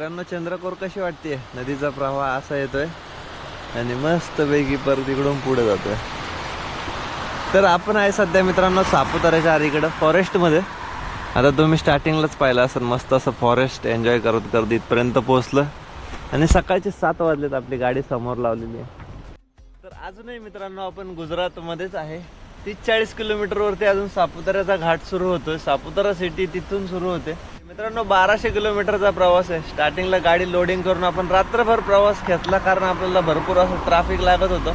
मित्रांनो चंद्रकोर कशी वाटते नदीचा प्रवाह असा येतोय आणि मस्त पैकी परत इकडून पुढे जातोय. तर आपण आहे सध्या मित्रांनो सापुताऱ्याच्या अलीकडं फॉरेस्टमध्ये. आता तुम्ही स्टार्टिंगलाच पाहिलं असेल मस्त असं फॉरेस्ट एन्जॉय करत करत इथपर्यंत पोहोचलं. आणि सकाळचे सात वाजलेत आपली गाडी समोर लावलेली आहे. तर अजूनही मित्रांनो आपण गुजरातमध्येच आहे. तीस चाळीस किलोमीटरवरती अजून सापुताऱ्याचा घाट सुरू होतोय. सापुतारा सिटी तिथून सुरू होते. मित्रांनो बाराशे किलोमीटरचा प्रवास आहे. स्टार्टिंगला गाडी लोडिंग करून आपण रात्रभर प्रवास घेतला कारण आपल्याला भरपूर असं ट्रॅफिक लागत होतं.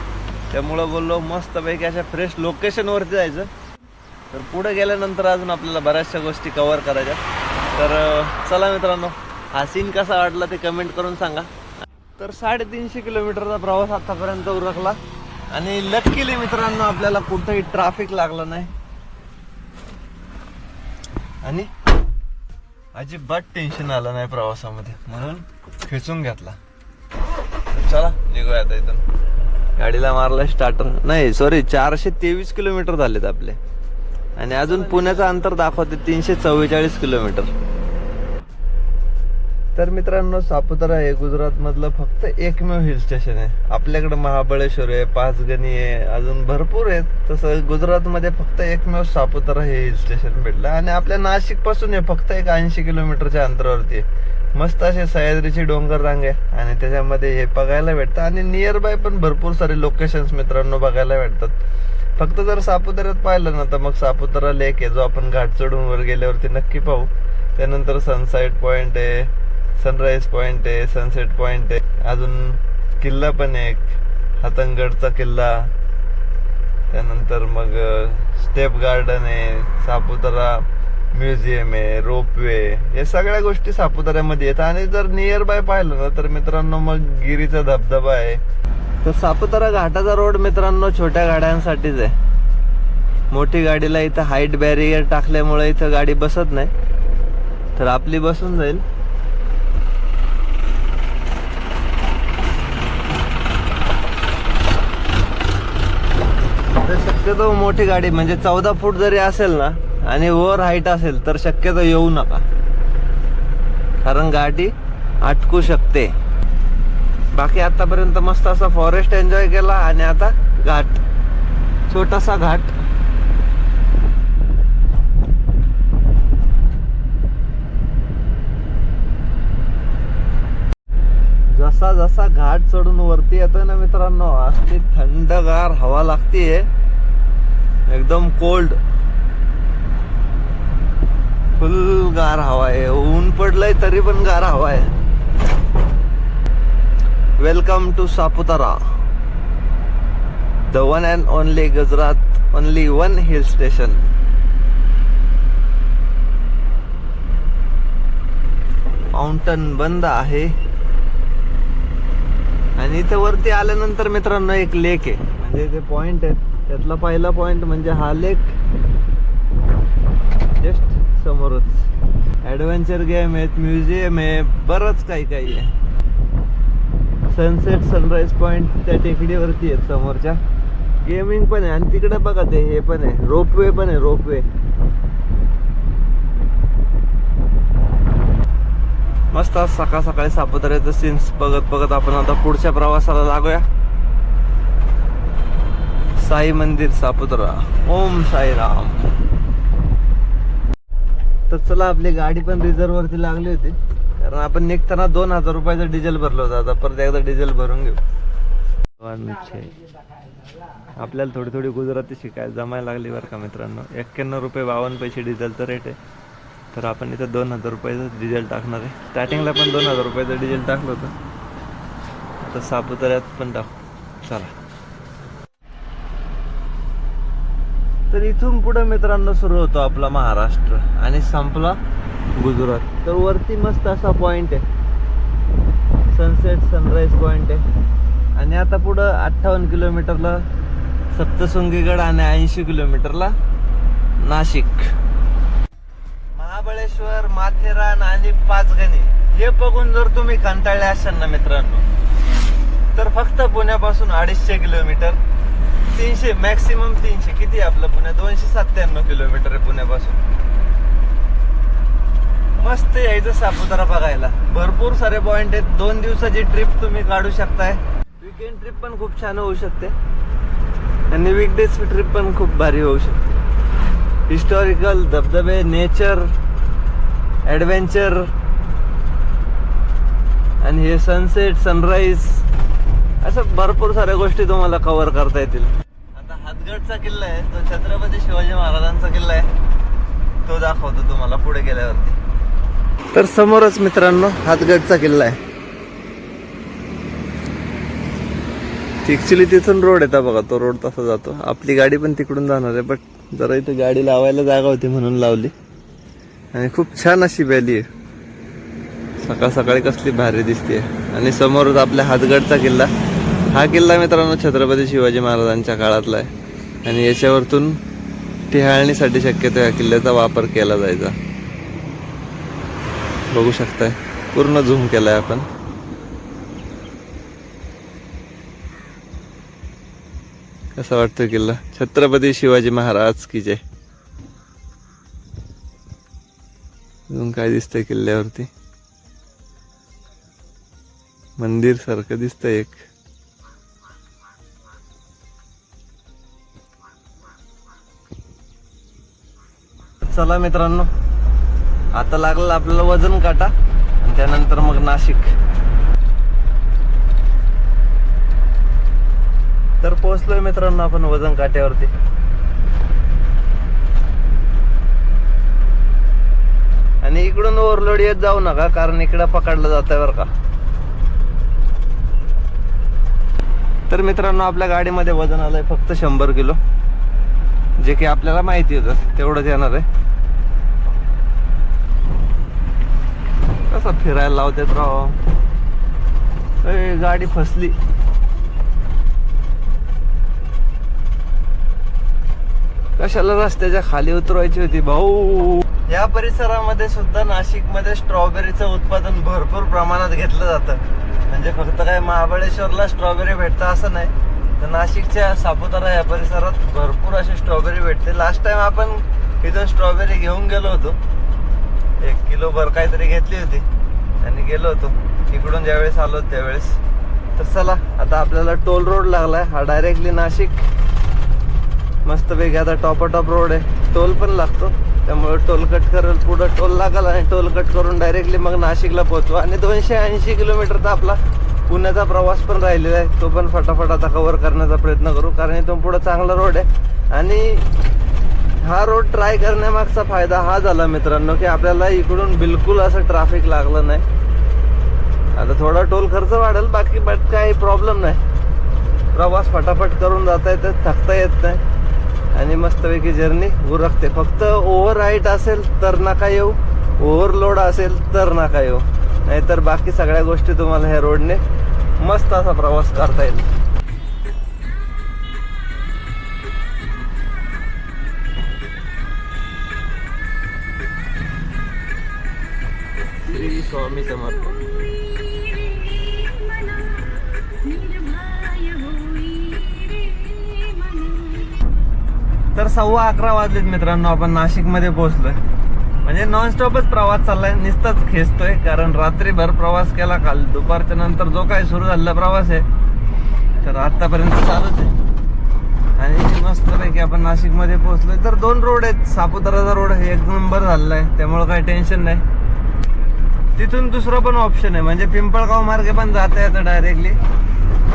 त्यामुळं बोललो मस्तपैकी अशा फ्रेश लोकेशनवरती जायचं. तर पुढे गेल्यानंतर अजून आपल्याला बऱ्याचशा गोष्टी कव्हर करायच्या. तर चला मित्रांनो हा सीन कसा वाटला ते कमेंट करून सांगा. तर साडेतीनशे किलोमीटरचा प्रवास आतापर्यंत उरकला. आणि लकीली मित्रांनो आपल्याला कुठंही ट्रॅफिक लागलं नाही. आणि अजिबात टेन्शन आलं नाही प्रवासामध्ये. म्हणून खेचून घेतला. चला निघूया आता इथून. गाडीला मारला स्टार्टर नाही सॉरी चारशे तेवीस किलोमीटर झालेत आपले. आणि अजून पुण्याचं अंतर दाखवते तीनशे चव्वेचाळीस किलोमीटर तर मित्रांनो सापुतारा हे गुजरात मधलं फक्त एकमेव हिल स्टेशन आहे. आपल्याकडे महाबळेश्वर आहे पाचगणी आहे अजून भरपूर आहेत. तसं गुजरातमध्ये फक्त एकमेव सापुतारा हे हिल स्टेशन भेटलं. आणि आपल्या नाशिकपासून हे फक्त एक ऐंशी किलोमीटरच्या अंतरावरती आहे. मस्त असे सह्याद्रीची डोंगर रांग आहे. आणि त्याच्यामध्ये हे बघायला भेटतं. आणि नियर बाय पण भरपूर सारे लोकेशन्स मित्रांनो बघायला भेटतात. फक्त जर सापुताऱ्यात पाहिलं ना तर मग सापुतारा लेक आहे जो आपण घाट चढून वर गेल्यावरती नक्की पाहू. त्यानंतर सनसाईट पॉइंट आहे. सनराईज पॉइंट आहे सनसेट पॉइंट आहे. अजून किल्ला पण एक. हातंगडचा किल्ला. त्यानंतर मग स्टेप गार्डन आहे सापुतारा म्युझियम आहे रोपवे या सगळ्या गोष्टी सापुताऱ्यामध्ये येतात आणि जर नियर बाय पाहिलं ना तर मित्रांनो मग गिरीचा धबधबा आहे. तर सापुतारा घाटाचा रोड मित्रांनो छोट्या गाड्यांसाठीच आहे. मोठी गाडीला इथं हाईट बॅरियर टाकल्यामुळे इथं गाडी बसत नाही. तर आपली बसून जाईल तर शक्यतो मोठी गाडी म्हणजे चौदा फूट जरी असेल ना आणि वर हाईट असेल तर शक्यतो येऊ नका. कारण गाडी अटकू शकते. बाकी आतापर्यंत मस्त असा फॉरेस्ट एन्जॉय केला आणि आता घाट. छोटासा घाट. जसा जसा घाट चढून वरती येतोय ना मित्रांनो अशी थंडगार हवा लागतीये. एकदम कोल्ड फुल गार हवा आहे. ऊन पडलंय तरी पण गार हवा आहे. Welcome to Saputara. The one and only Gujarat only one hill station mountain बंद आहे. आणि इथे वरती आल्यानंतर मित्रांनो एक लेक आहे. म्हणजे ते पॉइंट आहे त्यातला पहिला पॉइंट म्हणजे हा लेक जस्ट समोरच. ॲडव्हेंचर गेम आहेत म्युझियम आहे बरंच काही काही आहे. सनसेट सनराईज पॉइंट त्या टेकडीवरती आहेत समोरच्या. गेमिंग पण आहे आणि तिकडे बघा ते हे पण आहे. रोपवे पण आहे रोपवे मस्त आज सकाळ सकाळी सापुताऱ्याचं सीन्स बघत बघत आपण आता पुढच्या प्रवासाला लागूया. साई मंदिर सापुतारा. ओम साईराम तर चला आपली गाडी पण रिझर्व वरती लागली होती. कारण आपण निघताना दोन हजार रुपयाचं डिझेल भरलं होतं. आता परत एकदा डिझेल भरून घेऊ. आपल्याला थोडी थोडी गुजराती शिकायला जमायला लागली बरं का मित्रांनो. एक्क्याण्णव रुपये बावन्न पैसे डिझेलचं रेट आहे. तर आपण इथं दोन हजार रुपयाचं डिझेल टाकणार आहे. स्टार्टिंगला पण दोन हजार रुपयाचं डिझेल टाकलं होतं. आता सापुताऱ्यात पण टाकू. चला. तर इथून पुढे मित्रांनो सुरू होतो आपला महाराष्ट्र आणि संपला गुजरात. तर वरती मस्त असा पॉइंट आहे. सनसेट सनराईज पॉइंट आहे. आणि आता पुढं अठ्ठावन्न किलोमीटरला सप्तशृंगीगड आणि ऐंशी किलोमीटरला नाशिक. महाबळेश्वर माथेरान आणि पाचगणी. हे बघून जर तुम्ही कंटाळले असाल ना मित्रांनो तर फक्त पुण्यापासून अडीचशे किलोमीटर तीनशे मॅक्सिमम तीनशे. किती आहे आपलं पुणे? दोनशे सत्त्याण्णव किलोमीटर आहे पुण्यापासून. मस्त यायचं सापुतारा बघायला. भरपूर सारे पॉइंट आहेत. दोन दिवसाची ट्रिप तुम्ही काढू शकताय. विकेंड ट्रिप पण खूप छान होऊ शकते. आणि वीकडेज ट्रिप पण खूप भारी होऊ शकते. हिस्टॉरिकल धबधबे नेचर ॲडव्हेंचर आणि हे सनसेट सनराईज असं भरपूर साऱ्या गोष्टी तुम्हाला कव्हर करता येतील. हातगडचा किल्ला आहे. तो छत्रपती शिवाजी महाराजांचा किल्ला आहे. तो दाखवतो तुम्हाला पुढे गेल्यावरती. तर समोरच मित्रांनो हातगडचा किल्ला आहे. ऍक्च्युली तिथून रोड येता बघा तो रोड तसा जातो. आपली गाडी पण तिकडून जाणार आहे बट जरा इथे गाडी लावायला जागा होती म्हणून लावली. आणि खूप छान अशी व्हॅली आहे. सकाळ सकाळी कसली भारी दिसते आणि समोरच आपल्या हातगडचा किल्ला. हा किल्ला मित्रांनो छत्रपती शिवाजी महाराजांच्या काळातला आहे. आणि याच्यावरतून टिहाळणीसाठी शक्यतो या किल्ल्याचा वापर केला जायचा. बघू शकताय. पूर्ण झूम केलाय आपण. कसा वाटतोय किल्ला? छत्रपती शिवाजी महाराज की जय. अजून काय दिसतंय किल्ल्यावरती? मंदिर सारखं दिसतंय एक. चला मित्रांनो. आता लागलं आपल्याला वजन काटा आणि त्यानंतर मग नाशिक. तर पोहोचलोय मित्रांनो आपण वजन काट्यावरती. आणि इकडून ओव्हरलोड येत जाऊ नका कारण इकडं पकडलं जात आहे बरं का. तर मित्रांनो आपल्या गाडीमध्ये वजन आलंय फक्त शंभर किलो. जे की आपल्याला माहिती होतं तेवढंच येणार आहे. कसा फिरायला लावतात राव. ए, गाडी फसली. कशाला रस्त्याच्या खाली उतरवायची होती भाऊ? या परिसरामध्ये सुद्धा नाशिकमध्ये स्ट्रॉबेरीचं उत्पादन भरपूर प्रमाणात घेतलं जातं. म्हणजे फक्त काय महाबळेश्वरला स्ट्रॉबेरी भेटतं असं नाही तर नाशिकच्या सापुतारा या परिसरात भरपूर अशी स्ट्रॉबेरी भेटते. लास्ट टाइम आपण इथून स्ट्रॉबेरी घेऊन गेलो होतो. एक किलो भर काहीतरी घेतली होती. आणि गेलो होतो. इकडून ज्यावेळेस आलो त्यावेळेस. तर चला आता आपल्याला टोल रोड लागलाय. हा डायरेक्टली नाशिक. मस्तपैकी आता टॉप टॉप रोड आहे. टोल पण लागतो. त्यामुळे टोल कट करेल. पुढं टोल लागला आणि टोल कट करून डायरेक्टली मग नाशिकला पोहोचू. आणि दोनशे ऐंशी किलोमीटरचा आपला पुण्याचा प्रवास पण राहिलेला आहे. तो पण फटाफट आता कव्हर करण्याचा प्रयत्न करू. कारण इथून पुढं चांगला रोड आहे. आणि हा रोड ट्राय करण्यामागचा फायदा हा झाला मित्रांनो की आपल्याला इकडून बिलकुल असं ट्रॅफिक लागलं नाही. आता थोडा टोल खर्च वाढेल बाकी बट काही प्रॉब्लेम नाही. प्रवास फटाफट करून जाता येतं थकता येत नाही. आणि मस्तपैकी जर्नी उरकते. फक्त ओव्हर हाईट असेल तर नका येऊ ओव्हरलोड असेल तर नका येऊ. नाहीतर बाकी सगळ्या गोष्टी तुम्हाला ह्या रोडने मस्त असा प्रवास करता येईल. श्री स्वामी समर्थ. तर सव्वा अकरा वाजलेत मित्रांनो आपण नाशिकमध्ये पोहोचलोय. म्हणजे नॉनस्टॉपच प्रवास चाललाय नुसताच खेचतोय कारण रात्रीभर प्रवास केला काल. दुपारच्या नंतर जो काय सुरू झालेला प्रवास आहे तर आतापर्यंत चालूच आहे. आणि मस्त पैकी आपण नाशिकमध्ये पोहोचलोय. तर दोन रोड आहेत. सापुताराचा रोड एक नंबर झालेला आहे. त्यामुळे काही टेन्शन नाही. तिथून दुसरं पण ऑप्शन आहे. म्हणजे पिंपळगाव मार्गे पण जाता येतं डायरेक्टली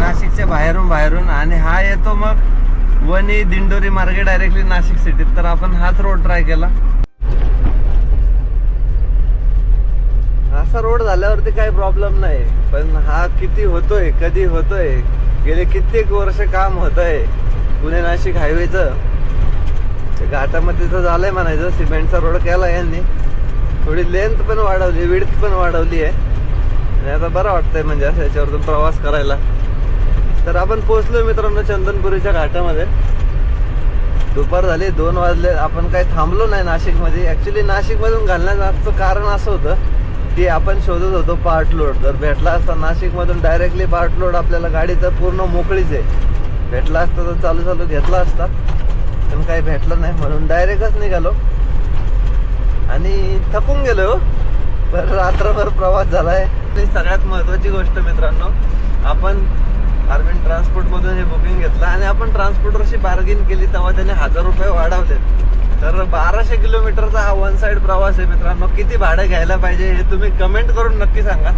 नाशिकच्या बाहेरून बाहेरून. आणि हा येतो मग वणी दिंडोरी मार्गे डायरेक्टली नाशिक सिटीत तर आपण हाच रोड ट्राय केला. असा रोड झाल्यावरती काही प्रॉब्लेम नाही. पण हा किती होतोय कधी होतोय गेले कित्येक वर्ष काम होत आहे पुणे नाशिक हायवेचं घाटामध्ये तर झालंय म्हणायचं सिमेंटचा रोड केला यांनी. थोडी लेंथ पण वाढवली विड्थ पण वाढवली आहे. आणि आता बरं वाटतंय म्हणजे असं याच्यावरतून प्रवास करायला. तर आपण पोहोचलो मित्रांनो चंदनपुरीच्या घाटामध्ये. दुपार झाली दोन वाजले. आपण काही थांबलो नाही नाशिकमध्ये. ॲक्च्युली नाशिकमधून घालण्याचं कारण असं होतं की आपण शोधत होतो पार्ट लोड जर भेटला असता नाशिकमधून डायरेक्टली पार्ट लोड आपल्याला तर पूर्ण मोकळीच आहे. भेटला असता तर चालू चालू घेतला असता. पण काही भेटलं नाही म्हणून डायरेक्टच निघालो. आणि थकून गेलो हो. पण रात्रभर प्रवास झाला आहे सगळ्यात महत्त्वाची गोष्ट मित्रांनो आपण अरविंद ट्रान्सपोर्टमधून हे बुकिंग घेतलं आणि आपण ट्रान्सपोर्टरशी बार्गेन केली तेव्हा त्याने हजार रुपये वाढवले. तर बाराशे किलोमीटरचा हा वन साईड प्रवास आहे मित्रांनो. किती भाडं घ्यायला पाहिजे हे तुम्ही कमेंट करून नक्की सांगा.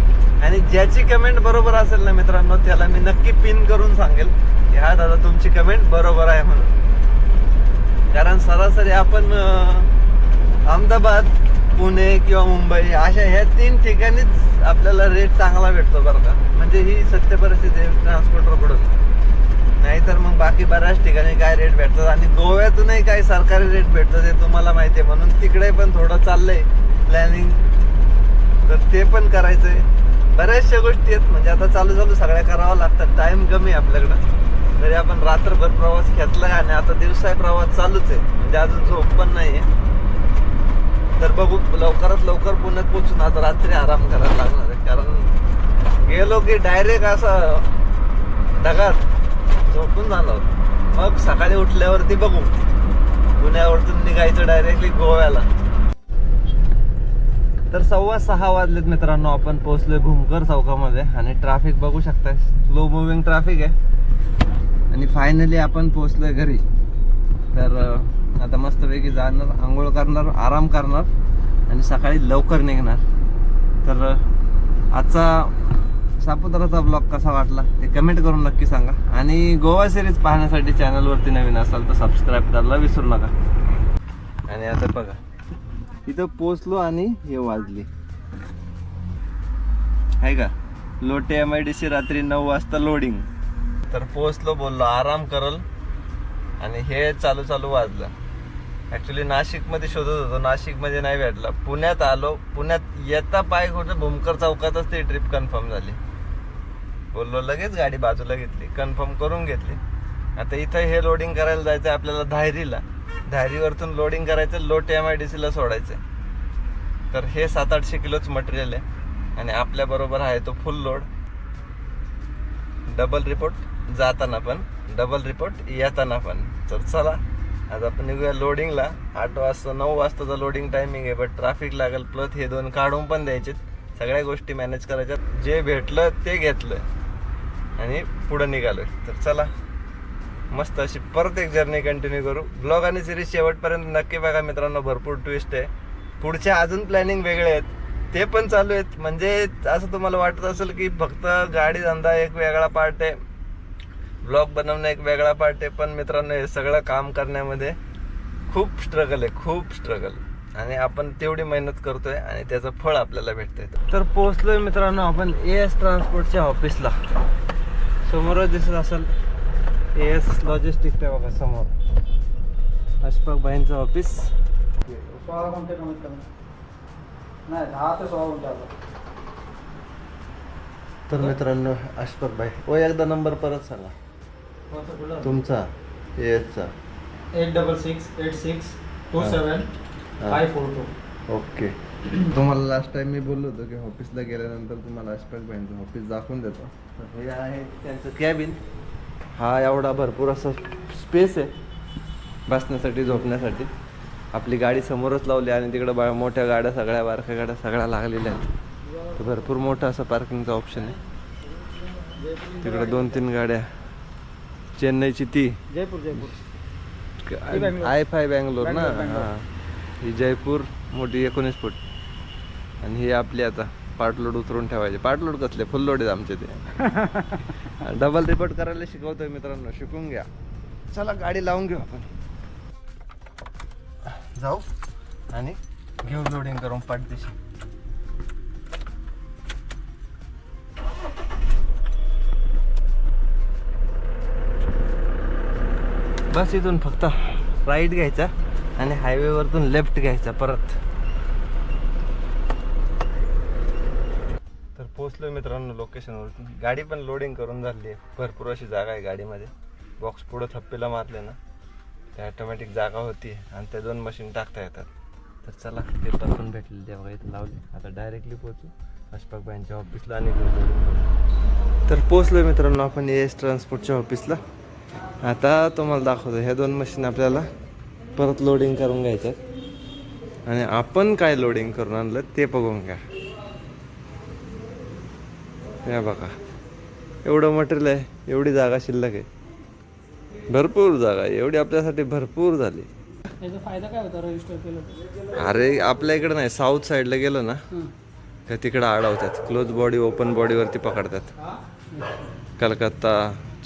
आणि ज्याची कमेंट बरोबर असेल ना मित्रांनो त्याला मी नक्की पिन करून सांगेल की हा दादा तुमची कमेंट बरोबर आहे म्हणून. कारण सरासरी आपण अहमदाबाद पुणे किंवा मुंबई अशा ह्या तीन ठिकाणीच आपल्याला रेट चांगला भेटतो बरं का. म्हणजे ही सत्य परिस्थिती आहे ट्रान्सपोर्टरकडून नाहीतर मग बाकी बऱ्याच ठिकाणी काय रेट भेटतात आणि गोव्यातूनही काही सरकारी रेट भेटतं ते तुम्हाला माहिती आहे. म्हणून तिकडे पण थोडं चाललंय प्लॅनिंग तर ते पण करायचंय. बऱ्याचशा गोष्टी आहेत. म्हणजे आता चालू चालू सगळ्या कराव्या लागतात टाइम कमी आहे आपल्याकडं. तरी आपण रात्रभर प्रवास घेतला आणि आता दिवसाही प्रवास चालूच आहे. म्हणजे अजून झोप पण नाही आहे तर बघू लवकरात लवकर पुण्यात पोचून आता रात्री आराम करायला लागणार आहे. कारण गेलो की डायरेक्ट असं ढगात झोपून झालो. मग सकाळी उठल्यावरती बघू. पुण्यावरतून निघायचं डायरेक्टली गोव्याला. तर सव्वा सहा वाजलेत मित्रांनो आपण पोहोचलोय भूमकर चौकामध्ये आणि ट्रॅफिक बघू शकताय. स्लो मुव्हिंग ट्रॅफिक आहे. आणि फायनली आपण पोहोचलोय घरी. तर आता मस्तपैकी जाणार आंघोळ करणार आराम करणार आणि सकाळी लवकर निघणार. तर आजचा सापुताराचा ब्लॉग कसा वाटला ते कमेंट करून नक्की सांगा. आणि गोवा सिरीज पाहण्यासाठी चॅनलवरती नवीन असाल तर सबस्क्राईब करायला विसरू नका. आणि आता बघा इथं पोचलो आणि हे वाजली. आहे का? Lote M I D C रात्री नऊ वाजता लोडिंग तर पोचलो बोललो आराम करल. आणि हे चालू चालू वाजलं. ॲक्च्युली नाशिकमध्ये शोधत होतो. नाशिकमध्ये नाही भेटला. पुण्यात आलो. पुण्यात येता पाय कुठं? भूमकर चौकातच ती ट्रिप कन्फर्म झाली. बोललो लगेच गाडी बाजूला घेतली कन्फर्म करून घेतली. आता इथं हे लोडिंग करायला जायचं आपल्याला धायरीला. धायरीवरतून लोडिंग करायचं लोट एम आय डी सीला सोडायचं तर हे सात आठशे किलोच मटेरियल आहे आणि आपल्याबरोबर आहे तो फुल लोड डबल रिपोर्ट जाताना पण डबल रिपोर्ट येताना पण. तर चला आज आपण निघूया लोडिंगला आठ वाजता नऊ वाजताचा लोडिंग टायमिंग आहे बट ट्रॅफिक लागेल प्लस हे दोन काढून पण द्यायचे सगळ्या गोष्टी मॅनेज करायच्या जे भेटलं ते घेतलं. आणि पुढं निघालोय. तर चला मस्त अशी परत एक जर्नी कंटिन्यू करू. ब्लॉग आणि सिरीज शेवटपर्यंत नक्की बघा मित्रांनो भरपूर ट्विस्ट आहे. पुढचे अजून प्लॅनिंग वेगळे आहेत. ते पण चालू आहेत. म्हणजे असं तुम्हाला वाटत असेल की फक्त गाडी धंदा एक वेगळा पार्ट आहे. ब्लॉग बनवणं एक वेगळा पार्ट आहे. पण मित्रांनो हे सगळं काम करण्यामध्ये खूप स्ट्रगल आहे. खूप स्ट्रगल आणि आपण तेवढी मेहनत करतोय आणि त्याचं फळ आपल्याला भेटतंय. तर पोहोचलोय मित्रांनो आपण ए एस ट्रान्सपोर्टच्या ऑफिसला समोरच दिसत असेल. ए एस लॉजिस्टिक आहे बघा समोर. अशफाक भाईंचं ऑफिस सोळा गुंठे कमीत कमी नाही दहा ते सोळा तर मित्रांनो अशफाक भाई ओ एकदा नंबर परत सांगा. तुमचा A एसचा eight double six eight six two. Seven. Five four two okay तुम्हाला लास्ट टाइम मी बोललो होतो की ऑफिसला गेल्यानंतर तुम्हाला अशफाक भाईंचं ऑफिस दाखवून देतो. तर हे आहे त्यांचं कॅबिन हा एवढा भरपूर असा स्पेस आहे. बसण्यासाठी झोपण्यासाठी. आपली गाडी समोरच लावली आणि तिकडं बा मोठ्या गाड्या सगळ्या बारक्या गाड्या सगळ्या लागलेल्या आहेत. तर भरपूर मोठं असं पार्किंगचं ऑप्शन आहे. तिकडं दोन तीन गाड्या. चेन्नईची ती. जयपूर जयपूर. आय फाय बँगलोर ना. हां. ही जयपूर मोठी एकोणीस फूट. आणि ही आपली आता पार्टलोड उतरून ठेवायचे. पार्टलोड कसले? फुल लोड आहेत आमचे ते. डबल रिपोर्ट करायला शिकवतोय मित्रांनो. शिकून घ्या. चला गाडी लावून घेऊ आपण. जाऊ आणि घेऊ लोडिंग करून पाठदिशी बस इथून फक्त राईट घ्यायचा आणि हायवेवरतून लेफ्ट घ्यायचा परत तर पोचलो पोहोचलो मित्रांनो लोकेशनवरती गाडी पण लोडिंग करून झाली आहे. भरपूर अशी जागा आहे गाडीमध्ये. बॉक्स पुढं थप्पीला मारले ना त्या ऑटोमॅटिक जागा होती आणि त्या दोन मशीन टाकता येतात. तर चला ते पण भेटले तेव्हा इथं लावले. आता डायरेक्टली पोहोचू. अशपाकबाईंच्या ऑफिसला आणि तर पोचलो मित्रांनो आपण एस ट्रान्सपोर्टच्या ऑफिसला आता तुम्हाला दाखवतो ह्या दोन मशीन आपल्याला परत लोडिंग करून घ्यायच्यात. आणि आपण काय लोडिंग करून आणलं ते बघून घ्या. या बघा. एवढं मटेरियल आहे एवढी जागा शिल्लक आहे. भरपूर जागा आहे एवढी आपल्यासाठी भरपूर झाली. याचा फायदा काय होता रजिस्टर केलं तर? अरे आपल्या इकडे नाही साऊथ साईडला गेलं ना हं. का तिकडं अडवतात क्लोज बॉडी ओपन बॉडीवरती पकडतात. कलकत्ता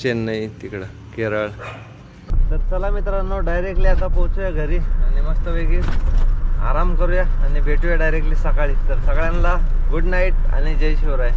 चेन्नई तिकडं केरळ. तर चला मित्रांनो डायरेक्टली आता पोहोचूया घरी. आणि मस्तपैकी आराम करूया आणि भेटूया डायरेक्टली सकाळी. तर सगळ्यांना गुड नाईट आणि जय शिवराय.